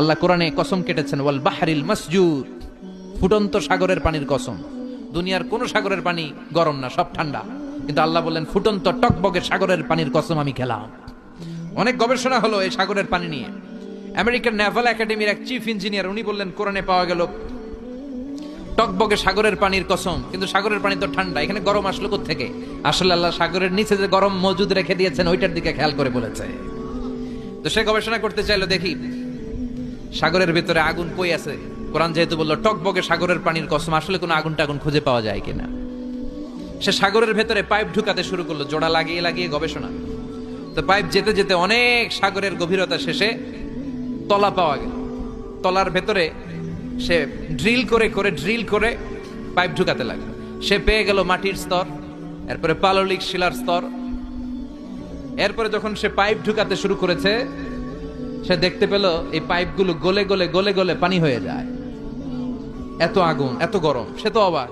আল্লাহ কোরআনে কসম কেটেছেন, ওয়াল বাহারিল মাসজুদ ফুটন্ত সাগরের পানির কসম। দুনিয়ার কোন সাগরের পানি গরম না, সব ঠান্ডা। কিন্তু আল্লাহ বললেন, ফুটন্ত টকবগে সাগরের পানির কসম আমি খেলাম। অনেক গবেষণা হলো এই সাগরের পানি নিয়ে। আমেরিকান নেভাল একাডেমির এক চিফ ইঞ্জিনিয়ার, উনি বললেন, কোরআনে পাওয়া গেল টকবগে সাগরের পানির কসম, কিন্তু সাগরের পানি তো ঠান্ডা, এখানে গরম আসলো থেকে আসলে আল্লাহ সাগরের নিচে যে গরম মজুদ রেখে দিয়েছেন, ওইটার দিকে খেয়াল করে বলেছে। তো সে গবেষণা করতে চাইলো, দেখি সাগরের ভেতরে আগুন কই আছে। কোরআন যেহেতু বলল, টকবগে সাগরের পানির কসম, আসলে কোনো আগুন টাগুন খুঁজে পাওয়া যায় কিনা। সে সাগরের ভেতরে পাইপ ঢুকাতে শুরু করল, জোড়া লাগিয়ে লাগিয়ে গবেষণা। তো পাইপ যেতে যেতে অনেক সাগরের গভীরতা শেষে তলা পাওয়া গেল। তলার ভেতরে সে ড্রিল করে করে ড্রিল করে পাইপ ঢুকাতে লাগল। সে পেয়ে গেল মাটির স্তর, এরপরে পাললিক শিলার স্তর। এরপরে যখন সে পাইপ ঢুকাতে শুরু করেছে সে দেখতে পেল এই পাইপগুলো গলে গলে গলে গলে পানি হয়ে যায়। এত আগুন, এত গরম, সে তো অবাক।